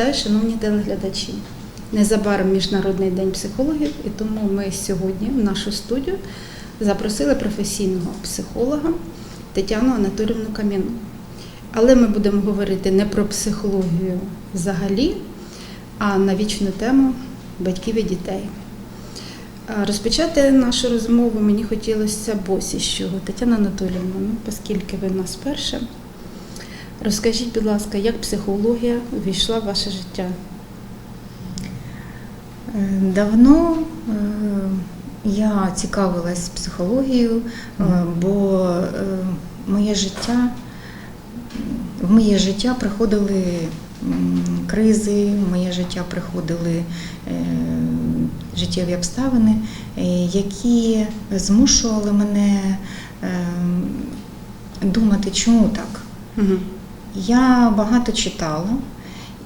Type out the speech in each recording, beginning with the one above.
Вітаю, шановні телеглядачі. Незабаром Міжнародний день психологів, і тому ми сьогодні в нашу студію запросили професійного психолога Тетяну Анатолівну Кам'яну. Але ми будемо говорити не про психологію взагалі, а на вічну тему батьків і дітей. Розпочати нашу розмову мені хотілося б ось із чого. Тетяна Анатолівна, ну, оскільки ви в нас перша, розкажіть, будь ласка, як психологія увійшла в ваше життя? Е, Давно е, я цікавилась психологією, е, бо моє життя, в моє життя приходили кризи, в моє життя приходили життєві обставини, які змушували мене е, думати, чому так. Я багато читала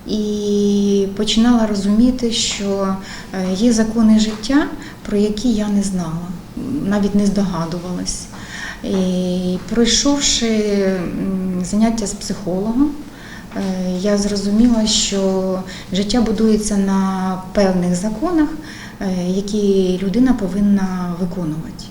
і починала розуміти, що е, є закони життя, про які я не знала, навіть не здогадувалась. І пройшовши заняття з психологом, е, я зрозуміла, що життя будується на певних законах, е, які людина повинна виконувати.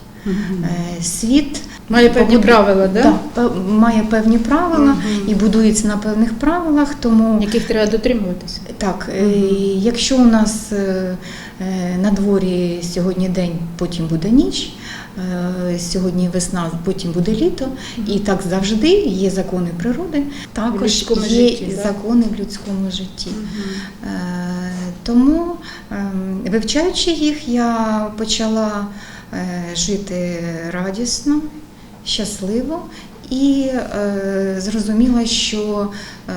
Світ Має певні побуду- правила, да? Да, має певні правила Мгм. і будується на певних правилах. Тому яких треба дотримуватися. так, Мгм. якщо у нас е, е, на дворі сьогодні день, потім буде ніч. Сьогодні весна, потім буде літо, і так завжди є закони природи. Також є житті, да? закони в людському житті. Е, Тому, ем, вивчаючи їх, я почала жити радісно, щасливо і е, зрозуміла, що е,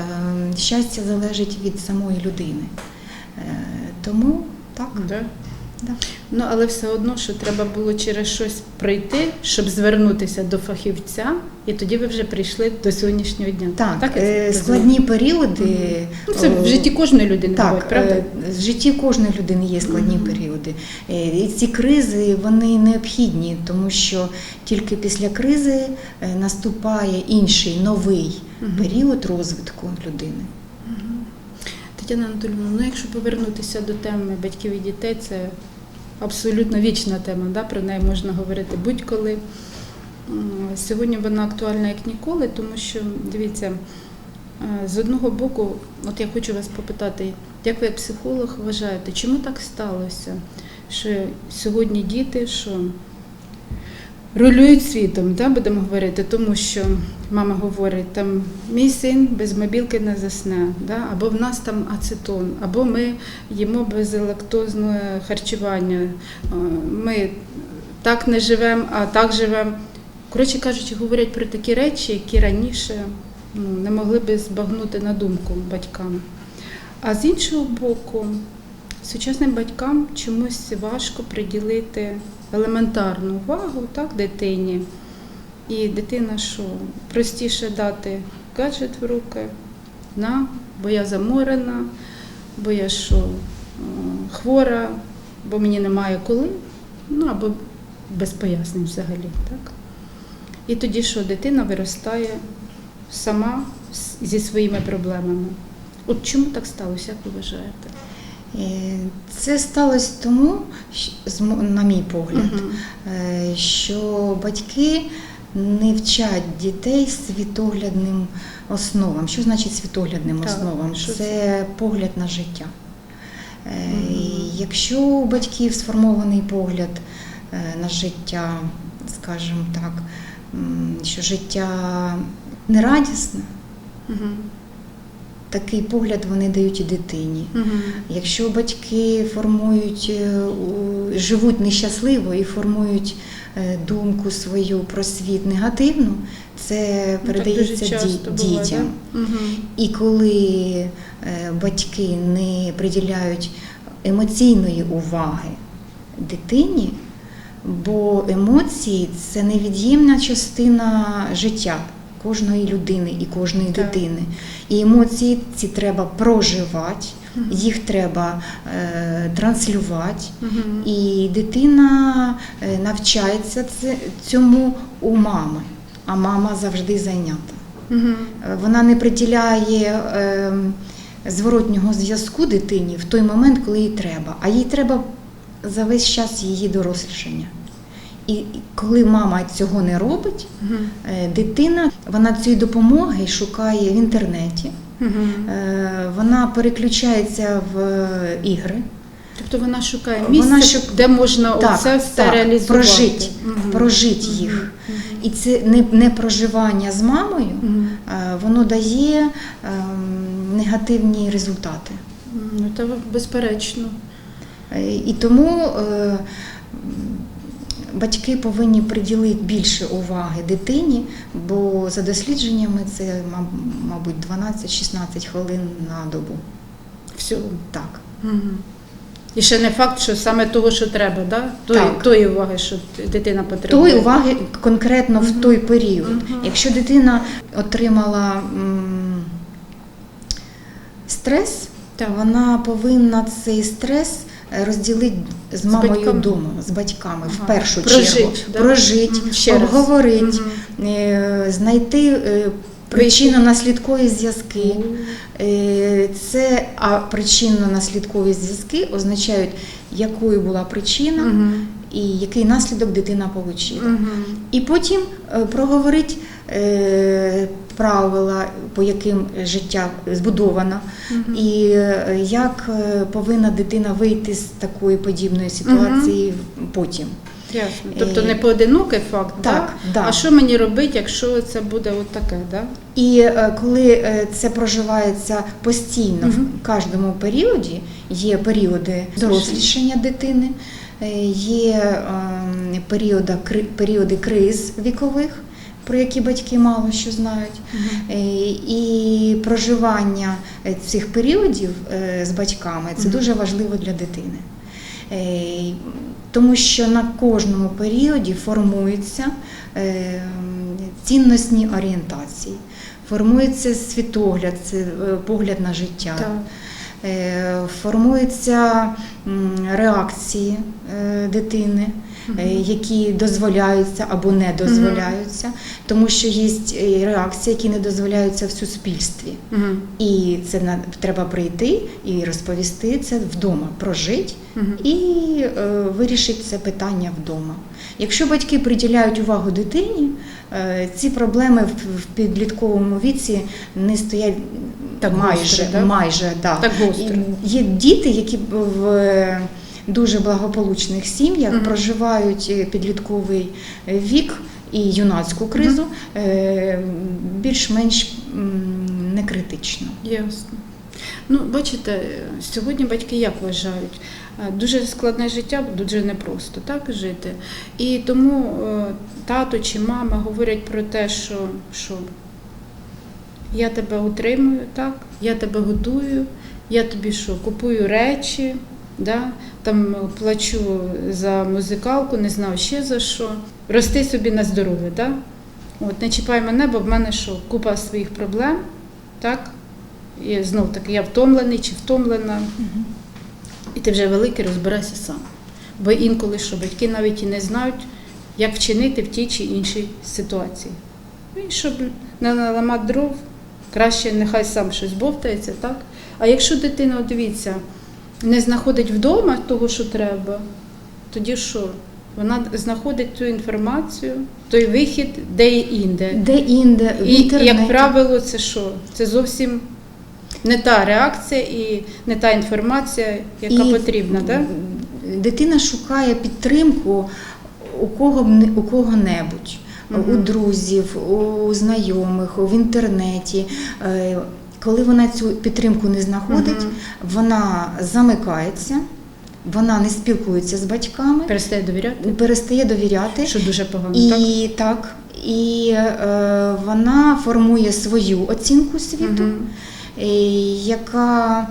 щастя залежить від самої людини. Е, Тому так. Да? Да. Ну, але все одно, що треба було через щось пройти, щоб звернутися до фахівця, і тоді ви вже прийшли до сьогоднішнього дня. Так, це е, складні періоди. Ну, це в е, житті кожної людини Так, правда? е, в житті кожної людини є складні Мгм. періоди. Е, І ці кризи вони необхідні, тому що тільки після кризи наступає інший новий Мгм. період розвитку людини. Тетяна Анатольовна, ну якщо повернутися до теми батьків і дітей, це абсолютно вічна тема, да? про неї можна говорити будь-коли. Сьогодні вона актуальна як ніколи, тому що дивіться, е, з одного боку, от я хочу вас попитати, як ви як психолог вважаєте, чому так сталося, що сьогодні діти, що рулюють світом, да, будемо говорити, тому що мама говорить, там мій син без мобілки не засне, да, або в нас там ацетон, або ми їмо безлактозне харчування, е, ми так не живемо, а так живемо. Коротше кажучи, говорять про такі речі, які раніше ну, не могли би збагнути на думку батькам. А з іншого боку, сучасним батькам чомусь важко приділити елементарну увагу так, дитині. І дитина що? Простіше дати гаджет в руки, на, бо я заморена, бо я що хвора, бо мені немає коли, ну або без пояснень взагалі. Так? І тоді що дитина виростає сама зі своїми проблемами. От чому так сталося, як ви вважаєте? Е, Це сталося тому, на мій погляд, е, що батьки не вчать дітей світоглядним основам. Що значить світоглядним основам? Це погляд на життя. Е, Якщо у батьків сформований погляд на життя, скажімо так, що життя нерадісне, Мгм. Такий погляд вони дають і дитині. Мгм. Якщо батьки формують, е, живуть нещасливо і формують е, думку свою про світ негативну, це Ну, передається часто ді- буває, дітям. да? Мгм. І коли е, батьки не приділяють емоційної уваги дитині, бо емоції це невід'ємна частина життя кожної людини і кожної Так. дитини. І емоції ці треба проживати, їх треба е, транслювати. Мгм. І дитина е, навчається це- цьому у мами, а мама завжди зайнята. Е, Вона не приділяє е, зворотнього зв'язку дитині в той момент, коли їй треба. А їй треба за весь час її дорослішання. І коли мама цього не робить, е, дитина вона цієї допомоги шукає в інтернеті, е, вона переключається в е, ігри. Тобто вона шукає Вона місце, шук- де можна оце все так, реалізувати. прожить, Мгм. прожить Мгм. їх. Мгм. І це не, не проживання з мамою, е, воно дає ем, негативні результати. Ну, це безперечно. Е, І тому е, батьки повинні приділити більше уваги дитині, бо за дослідженнями це, мабуть, 12-16 хвилин на добу. Всього. Так. Мгм. І ще не факт, що саме того, що треба, да? Тої, Так. тої уваги, що дитина потребує. Тої уваги конкретно в той період. Мгм. Якщо дитина отримала м, стрес, Так. вона повинна цей стрес розділити з мамою вдома, з батьками в першу Прожить, чергу. да? Прожить, Мгм. Ще обговорити, Мгм. е, знайти е, причинно-наслідкові зв'язки. Е, Це, а причинно-наслідкові зв'язки означають, якою була причина Мгм. і який наслідок дитина отримала. Мгм. І потім е, проговорити е, правила, по яким життя збудовано, Мгм. і е, як е, повинна дитина вийти з такої подібної ситуації потім. Ясно. Тобто Е, не поодинокий факт, так, да? да. а що мені робити, якщо це буде от таке, да? І коли це проживається постійно Мгм. в кожному періоді, є періоди дорослішання дитини, є ем, періоди, періоди криз вікових, про які батьки мало що знають. Е, І проживання е, цих періодів е, з батьками це Мгм. дуже важливо для дитини. Тому що на кожному періоді формуються цінностні орієнтації, формується світогляд, це погляд на життя. Так. Формуються реакції дитини. Які дозволяються або не дозволяються, тому що є е, реакції, які не дозволяються в суспільстві. І це треба прийти і розповісти це вдома, прожити і е, вирішити це питання вдома. Якщо батьки приділяють увагу дитині, е, ці проблеми в, підлітковому віці не стоять Так майже, гостро, да? майже да. Так гостро. Є діти, які в дуже благополучних сім'ях Мгм. проживають е, підлітковий е, вік і юнацьку кризу е, більш-менш м, не критично. Ясно. Ну, бачите, сьогодні батьки як вважають? Дуже складне життя, дуже непросто так жити. І тому тато чи мама говорять про те, що, що я тебе утримую, так? я тебе годую, я тобі що, купую речі, да? там е, плачу за музикалку, не знаю ще за що. Рости собі на здоров'я. Да? От, не чіпай мене, бо в мене що, купа своїх проблем, так? І знов таки я втомлений чи втомлена, і ти вже великий розбирайся сам. Бо інколи що батьки навіть і не знають, як вчинити в тій чи іншій ситуації. Ну, І щоб не наламати дров, краще нехай сам щось бовтається, так? А якщо дитина, дивіться, не знаходить вдома того, що треба, тоді що? Вона знаходить ту інформацію, той вихід де-інде. Де-інде, в І, як правило, це що? Це зовсім не та реакція і не та інформація, яка І потрібна, так? Дитина шукає підтримку у кого б у кого-небудь, у друзів, у знайомих, в інтернеті. Коли вона цю підтримку не знаходить, Мгм. вона замикається, вона не спілкується з батьками, Перестає довіряти, перестає довіряти. що дуже погано. І так, і е, вона формує свою оцінку світу, е, яка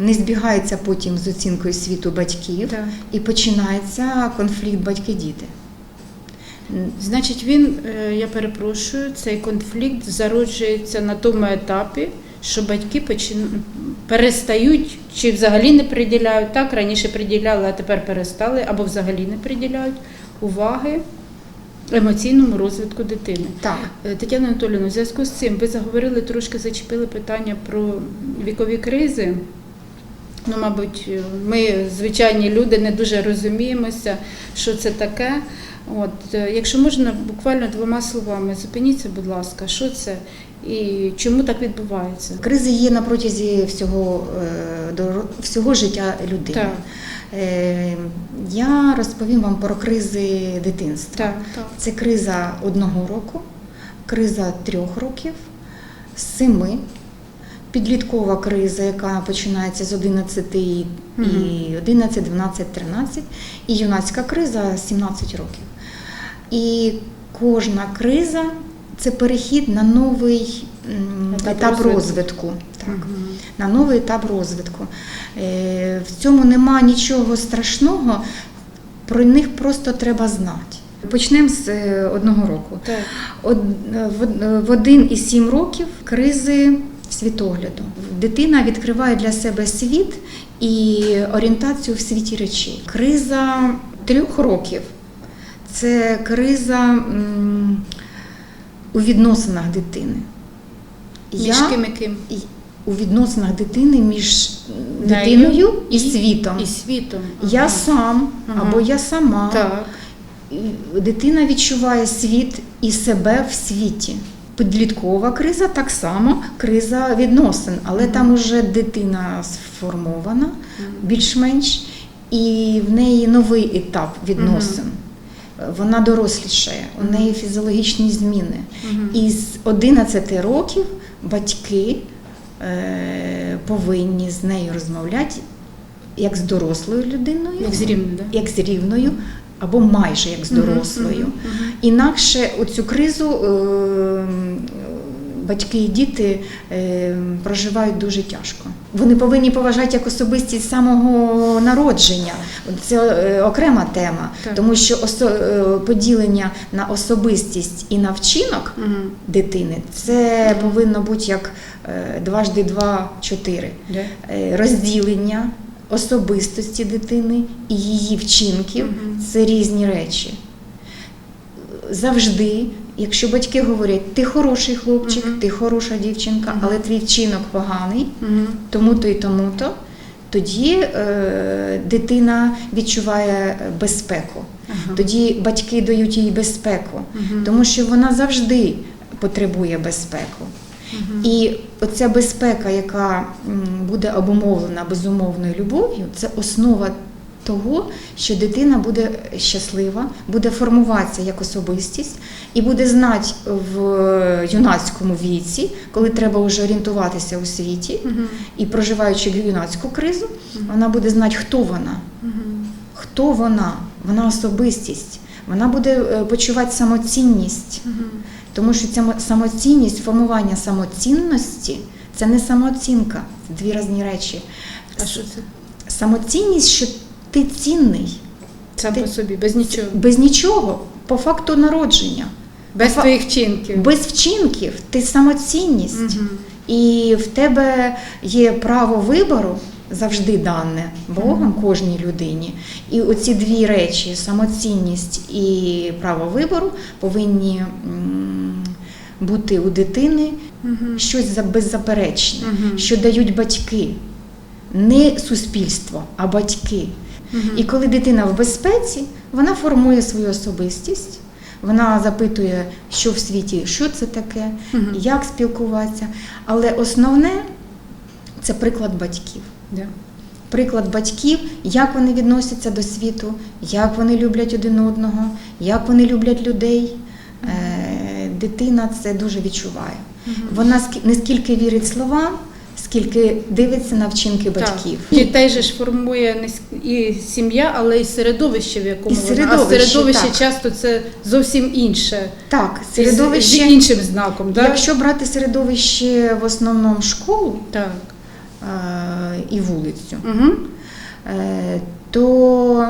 не збігається потім з оцінкою світу батьків, Так. і починається конфлікт батьки-діти. Значить, він, е, я перепрошую, цей конфлікт зароджується на тому етапі, що батьки перестають чи взагалі не приділяють, так, раніше приділяли, а тепер перестали, або взагалі не приділяють уваги емоційному розвитку дитини. Так. Е, Тетяна Анатолійовна, у зв'язку з цим ви заговорили трошки зачепили питання про вікові кризи. Ну, мабуть, ми, звичайні люди, не дуже розуміємося, що це таке. От, е, якщо можна, буквально двома словами, зупиніться, будь ласка, що це і чому так відбувається? Кризи є на протязі всього, е, доро- всього життя людини. Так. Е, Я розповім вам про кризи дитинства. Так, так. Це криза одного року, криза трьох років, семи, підліткова криза, яка починається з 11 і Мгм. і 11, 12, 13, і юнацька криза 17 років. І кожна криза це перехід на новий Етап етап розвитку. розвитку. Так Мгм. на новий етап розвитку. Е, В цьому нема нічого страшного, про них просто треба знати. Почнемо з е, одного року. Так. Од- е, в- В один і сім років кризи світогляду. Дитина відкриває для себе світ і орієнтацію в світі речей. Криза трьох років це криза у відносинах дитини. Між ким і ким? у відносинах дитини між Нею дитиною і світом. І світом. Я Ага. сам Ага. або я сама. Так. Дитина відчуває світ і себе в світі. Підліткова криза так само криза відносин, але Мгм. там уже дитина сформована більш-менш, і в неї новий етап відносин. Вона дорослішає, у неї фізіологічні зміни. І з 11 років батьки е, повинні з нею розмовляти як з дорослою людиною, Як з рівною, як з рівною, або майже як з дорослою. Інакше оцю кризу е, батьки і діти е, проживають дуже тяжко. Вони повинні поважати як особистість самого народження. Це е, окрема тема, Так. тому що е, поділення на особистість і на вчинок Мгм. дитини це повинно бути як дважди два чотири. Е, Розділення особистості дитини і її вчинків Мгм. це різні речі. Завжди, якщо батьки говорять, ти хороший хлопчик, ти хороша дівчинка, але твій вчинок поганий, тому-то і тому-то, тоді е, дитина відчуває безпеку. Тоді батьки дають їй безпеку, тому що вона завжди потребує безпеку. І оця безпека, яка буде обумовлена безумовною любов'ю, це основа того, що дитина буде щаслива, буде формуватися як особистість і буде знати в юнацькому віці, коли треба вже орієнтуватися у світі, Мгм. і проживаючи юнацьку кризу, Мгм. вона буде знати, хто вона. Мгм. Хто вона? Вона особистість. Вона буде е, почувати самоцінність. Мгм. Тому що ця самоцінність, формування самоцінності це не самооцінка, це дві різні речі. А що це? Самоцінність, що ти цінний, Сам Ти- по собі, без нічого. без нічого, по факту народження, Без Фа- твоїх вчинків. без вчинків, ти самоцінність. Мгм. І в тебе є право вибору завжди дане Богом кожній людині. І оці дві речі самоцінність і право вибору повинні бути у дитини Мгм. щось беззаперечне, Мгм. що дають батьки, не суспільство, а батьки. І коли дитина в безпеці, вона формує свою особистість, вона запитує, що в світі, що це таке, як спілкуватися. Але основне це приклад батьків. Приклад батьків, як вони відносяться до світу, як вони люблять один одного, як вони люблять людей. Е, Дитина це дуже відчуває. Вона не скільки вірить словам, скільки дивиться на вчинки батьків. Так. Дітей же ж формує не і сім'я, але і середовище, в якому І вона. А середовище, середовище так. часто це зовсім інше. Так, середовище. з іншим знаком. Да? Якщо брати середовище в основному школу Так. е, і вулицю, Угу. е, то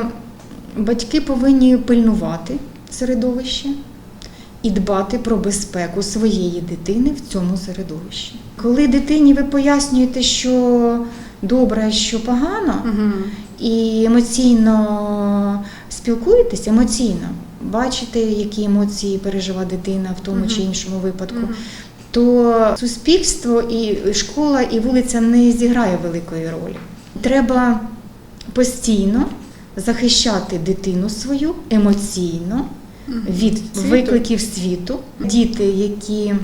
батьки повинні пильнувати середовище і дбати про безпеку своєї дитини в цьому середовищі. Коли дитині ви пояснюєте, що добре, що погано, Угу. і емоційно спілкуєтесь емоційно, бачите, які емоції пережила дитина в тому Мгм. чи іншому випадку, Мгм. то суспільство і школа, і вулиця не зіграє великої ролі. Треба постійно захищати дитину свою емоційно. Від Світу. викликів світу. Діти, які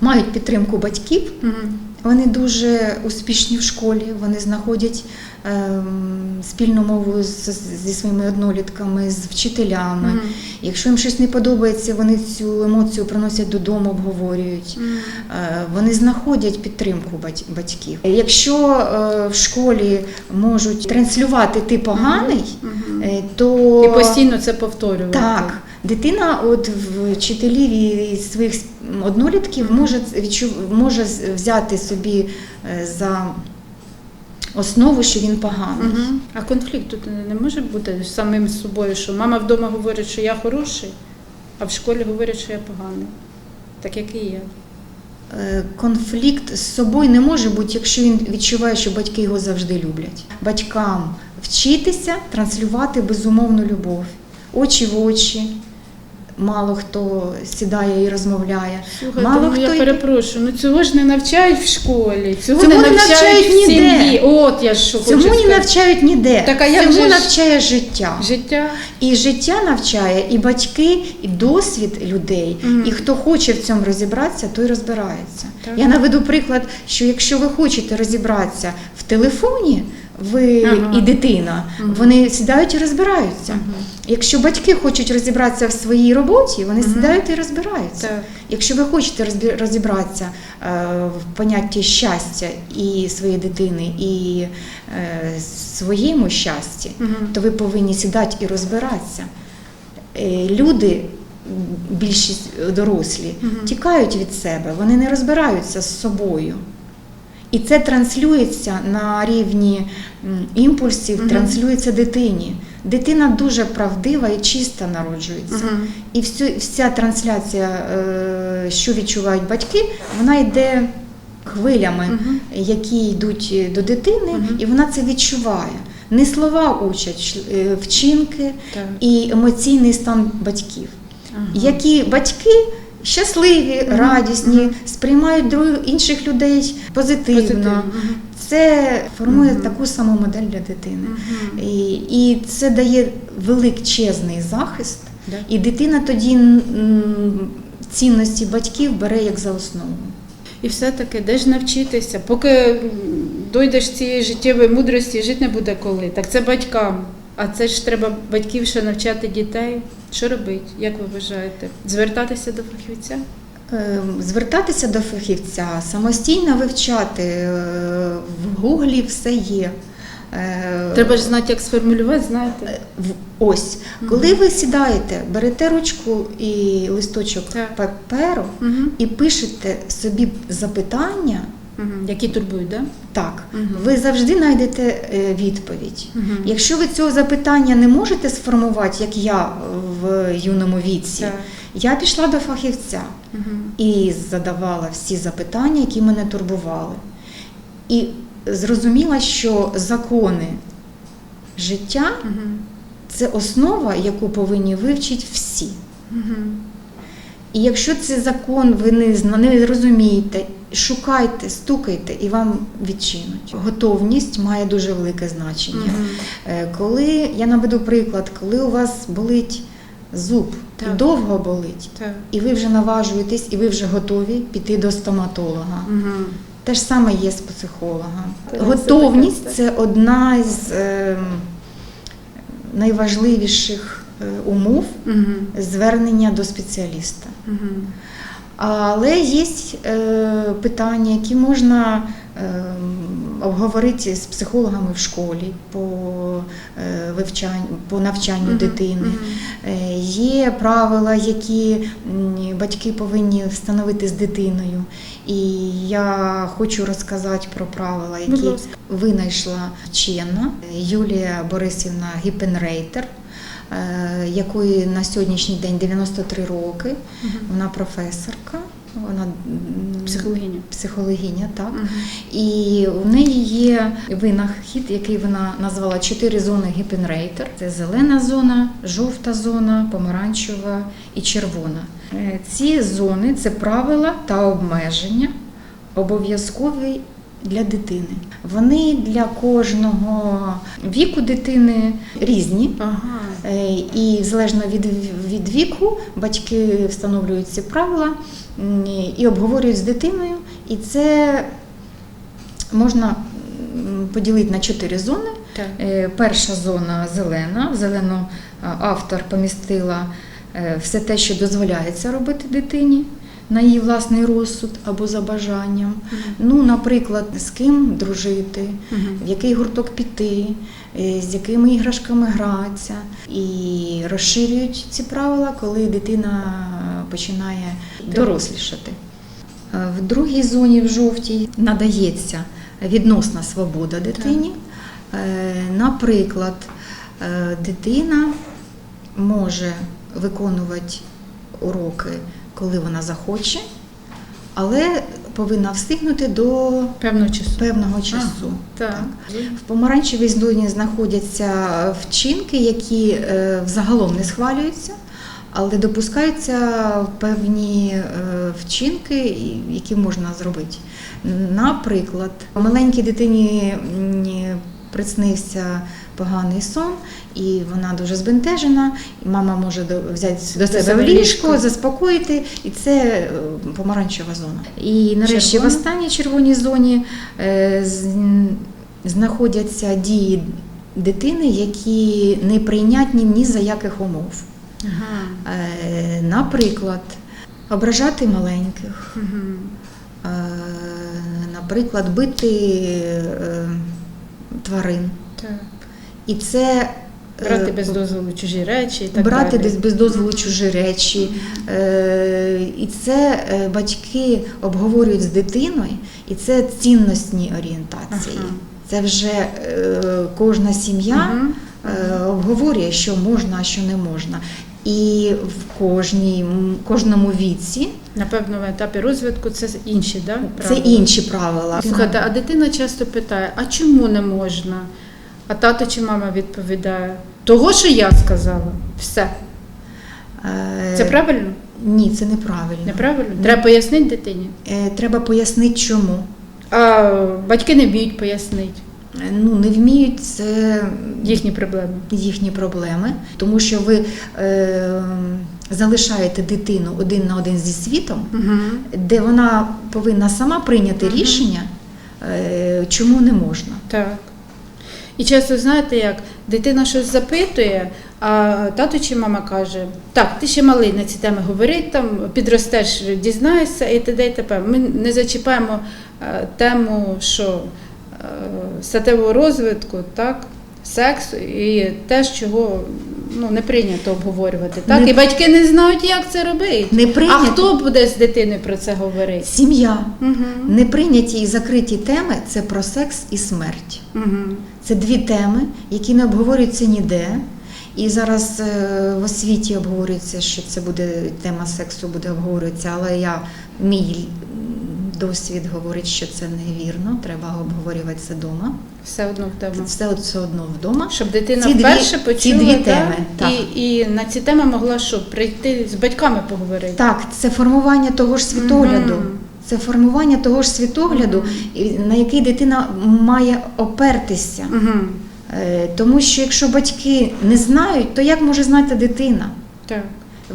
мають підтримку батьків, вони дуже успішні в школі, вони знаходять ем, спільну мову зі своїми однолітками, з вчителями. Мгм. Якщо їм щось не подобається, вони цю емоцію приносять додому, обговорюють. Е, Вони знаходять підтримку бать- батьків. Якщо е, в школі можуть транслювати ти поганий, Мгм. Е, то І постійно це повторювати. так, дитина от вчителів і своїх однолітків може може взяти собі е, за основу, що він поганий. Мгм. А конфлікт тут не може бути з самим собою, що мама вдома говорить, що я хороший, а в школі говорять, що я поганий. Так як і є. Е, Конфлікт з собою не може бути, якщо він відчуває, що батьки його завжди люблять. Батькам вчитися транслювати безумовну любов, очі в очі. Мало хто сідає і розмовляє. Слухайте, Мало ну хто я перепрошую, ну цього ж не навчають в школі, цього, Цьому не не навчають, навчають в сім'ї. От я що Цьому хочу не навчають ніде. Так, а як Цьому же ж- навчає життя. Життя. І життя навчає, і батьки, і досвід людей. Мгм. І хто хоче в цьому розібратися, той розбирається. Так. Я наведу приклад, що якщо ви хочете розібратися в телефоні, ви Ага. і дитина, Мгм. вони сідають і розбираються. Мгм. Якщо батьки хочуть розібратися в своїй роботі, вони Мгм. сідають і розбираються. Так. Якщо ви хочете розібратися е, в понятті щастя і своєї дитини, і е, своєму щасті, Мгм. то ви повинні сідати і розбиратися. Е, Люди, більшість дорослі, Мгм. тікають від себе, вони не розбираються з собою. І це транслюється на рівні імпульсів, Мгм. транслюється дитині. Дитина дуже правдива і чиста народжується. Мгм. І всю, вся трансляція, е, що відчувають батьки, вона йде хвилями, Мгм. які йдуть до дитини, Мгм. і вона це відчуває. Не слова учать, е, вчинки Так. і емоційний стан батьків. Ага. Які батьки щасливі, радісні, сприймають друг, інших людей позитивно. Позитивно. Це формує Мгм. таку саму модель для дитини. Мгм. І, і це дає величезний захист. Да. І дитина тоді цінності батьків бере як за основу. І все-таки де ж навчитися? Поки дойдеш цієї життєвої мудрості, жити не буде коли. Так це батькам. А це ж треба батьків ще навчати дітей. Що робити? Як ви вважаєте? Звертатися до фахівця? Е, Звертатися до фахівця, самостійно вивчати. е, В гуглі все є. Е, Треба ж знати, як сформулювати, знаєте? в- Ось, Мгм. коли ви сідаєте, берете ручку і листочок Так. паперу Угу. і пишете собі запитання, Угу. Які турбують, так? так, Мгм. ви завжди знайдете е, відповідь. Угу. Якщо ви цього запитання не можете сформувати, як я в юному віці, Так. я пішла до фахівця Угу. і задавала всі запитання, які мене турбували. І зрозуміла, що закони життя Угу. це основа, яку повинні вивчити всі. Угу. І якщо цей закон ви не, не розумієте, шукайте, стукайте і вам відчинуть. Готовність має дуже велике значення. Угу. Коли я наведу приклад, коли у вас болить зуб Так. довго болить, Так. і ви вже наважуєтесь, і ви вже готові піти до стоматолога. Угу. Те ж саме є з психологом. Це Готовність це одна з е, найважливіших е, умов Угу. звернення до спеціаліста. Угу. Але є е, питання, які можна е, обговорити з психологами в школі по, е, вивчанню, по навчанню Мгм, дитини. мгм. Е, Є правила, які батьки повинні встановити з дитиною. І я хочу розказати про правила, які винайшла вчена Юлія Борисівна Гіппенрейтер, е, якої на сьогоднішній день 93 роки. Мгм. Вона професорка Вона Психологиня. психологиня, так. Мгм. І в неї є винахід, який вона назвала чотири зони гіпенрейтер. Це зелена зона, жовта зона, помаранчева і червона. Е, Ці зони це правила та обмеження, обов'язкові для дитини. Вони для кожного віку дитини різні. Ага. Е, І залежно від, від віку батьки встановлюють ці правила і обговорюють з дитиною. І це можна поділити на чотири зони. Так. Е, Перша зона зелена. В зелену автор помістила е, все те, що дозволяється робити дитині на її власний розсуд або за бажанням. Ну, наприклад, з ким дружити, в який гурток піти, е, з якими іграшками гратися. І розширюють ці правила, коли дитина починає дорослішати. Е, В другій зоні, в жовтій, надається відносна свобода дитині. Е, Наприклад, дитина може виконувати уроки, коли вона захоче, але повинна встигнути до Певного часу. певного часу. Так. В помаранчевій зоні знаходяться вчинки, які е, взагалом не схвалюються, але допускаються певні е, вчинки, які можна зробити. Наприклад, маленькій дитині приснився поганий сон, і вона дуже збентежена, і мама може взяти до себе в ліжко, заспокоїти, і це е, помаранчева зона. І нарешті Червона? в останній червоній зоні е, знаходяться дії дитини, які не прийнятні ні за яких умов. Ага. Е, Наприклад, ображати маленьких, е, наприклад, бити тварин. Так. І це Брати без дозволу чужі речі і так брати далі. десь без дозволу чужі речі. Е, І це е, батьки обговорюють з дитиною, і це цінностні орієнтації. Ага. Це вже е, кожна сім'я е, обговорює, що можна, а що не можна. І в кожній, кожному віці На певному етапі розвитку це інші, да? це інші правила. Слухайте, а дитина часто питає, а чому не можна? А тато чи мама відповідає, того, що я сказала, все. Е, Це правильно? Ні, це неправильно. Неправильно? Треба пояснити дитині. Е, Треба пояснити, чому. А батьки не вміють пояснити Е, Ну, не вміють це їхні проблеми. їхні проблеми, тому що ви е, залишаєте дитину один на один зі світом, Угу. де вона повинна сама прийняти Мгм. рішення, е, чому не можна. Так. І часто знаєте як, дитина щось запитує, а тато чи мама каже, так, ти ще малий на ці теми говорить, там підростеш, дізнаєшся і т.д. і т.п. Ми не зачіпаємо е, тему, що е, статевого розвитку, так, сексу і те, чого ну, не прийнято обговорювати. Так? Не- І батьки не знають, як це робити. Не А хто буде з дитиною про це говорити? Сім'я. Угу. Неприйняті і закриті теми це про секс і смерть. Угу. Це дві теми, які не обговорюються ніде. І зараз е, в освіті обговорюється, що це буде тема сексу буде обговорюватися, але я мій досвід говорить, що це невірно. Треба обговорювати це вдома. Все одно в тему. Все, все одно вдома. Щоб дитина Ці дві- вперше почула ці дві да, теми, так. І, і на ці теми могла що прийти з батьками поговорити. Так, це формування того ж світогляду. Мгм. Це формування того ж світогляду, і на який дитина має опертися. Угу. Тому що якщо батьки не знають, то як може знати дитина? Так.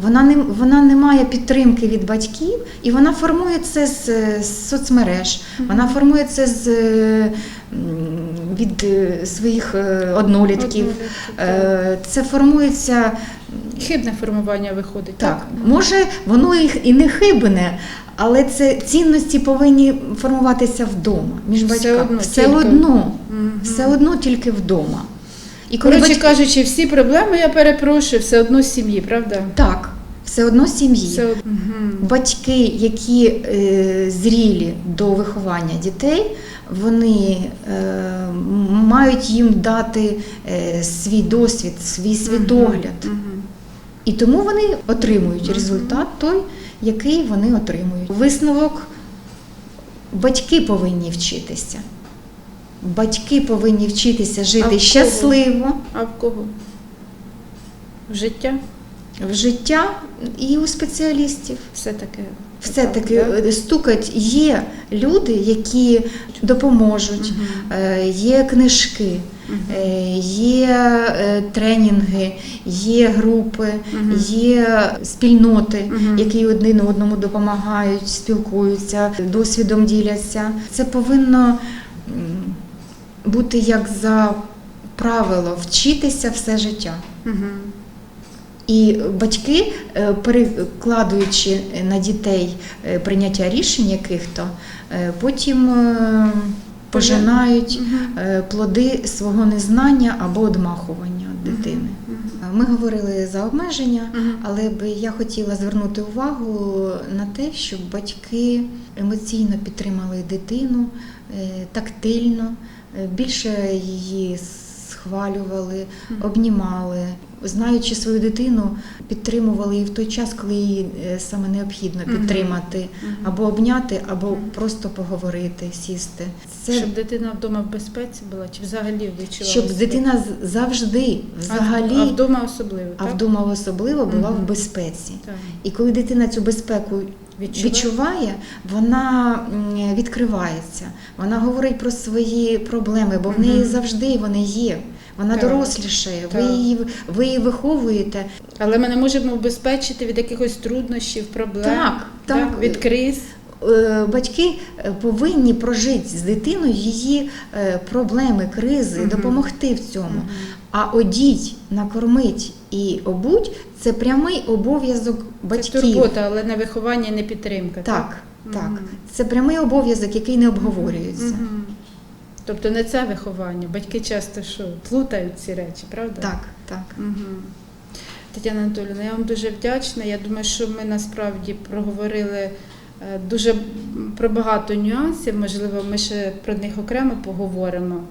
Вона не вона не має підтримки від батьків, і вона формує це з, з соцмереж, вона формує це з е, від е, своїх е, однолітків. Е, Це формується Хибне формування виходить. так. Може, воно їх і не хибне, але це цінності повинні формуватися вдома між Все батьками. одно, все одно, Мгм. все одно тільки вдома. І коли Коротше батьки- кажучи, всі проблеми, я перепрошую, все одно з сім'ї, правда? так, все одно сім'ї. Все Мгм. Батьки, які е, зрілі до виховання дітей, вони е, мають їм дати е, свій досвід, свій світогляд. Мгм. І тому вони отримують результат той, який вони отримують. Висновок батьки повинні вчитися. Батьки повинні вчитися жити кого? щасливо А в кого? В життя в життя і у спеціалістів. все таке. Все-таки Так, да? стукать є люди, які допоможуть, е, є книжки, е, є е, тренінги, є групи, Мгм. є спільноти, Мгм. які один одному допомагають, спілкуються, досвідом діляться. Це повинно бути як за правило вчитися все життя. Мгм. І батьки, е, перекладуючи на дітей е, прийняття рішень яких-то, е, потім пожинають плоди свого незнання або одмахування дитини. Ми говорили за обмеження, але би я хотіла звернути увагу на те, щоб батьки емоційно підтримали дитину тактильно, більше її схвалювали, обнімали, знаючи свою дитину, підтримували її в той час, коли її е, саме необхідно підтримати, або обняти, або просто поговорити, сісти. Це Щоб дитина вдома в безпеці була, чи взагалі відчувала? щоб дитина завжди, взагалі, а вдома особливо, а вдома особливо була в безпеці. Так. І коли дитина цю безпеку Відчуває? відчуває, вона відкривається. Вона говорить про свої проблеми, бо в неї завжди вони є. Вона Так. дорослішає, ви її, ви її виховуєте. Але ми не можемо убезпечити від якихось труднощів, проблем, Так, так. від криз. Е, Батьки е, повинні прожити з дитиною її е, проблеми, кризи, допомогти в цьому. А одіть, накормить і обуть це прямий обов'язок Це турбота, але не виховання, не підтримка. Так, так. Мгм. Це прямий обов'язок, який не обговорюється. Мгм. Тобто не це виховання. Батьки часто що плутають ці речі, правда? Так, так. Угу. Тетяна Анатолійовна, я вам дуже вдячна. Я думаю, що ми насправді проговорили е, дуже про багато нюансів. Можливо, ми ще про них окремо поговоримо.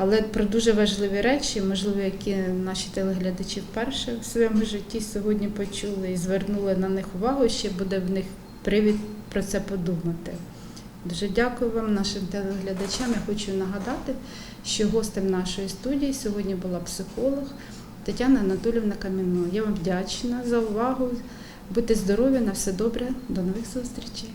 Але про дуже важливі речі, можливо, які наші телеглядачі вперше в своєму житті сьогодні почули і звернули на них увагу, ще буде в них привід про це подумати. Дуже дякую вам, нашим телеглядачам. Я хочу нагадати, що гостем нашої студії сьогодні була психолог Тетяна Анатолівна Кам'яно. Я вам вдячна за увагу. Будьте здорові, на все добре, до нових зустрічей.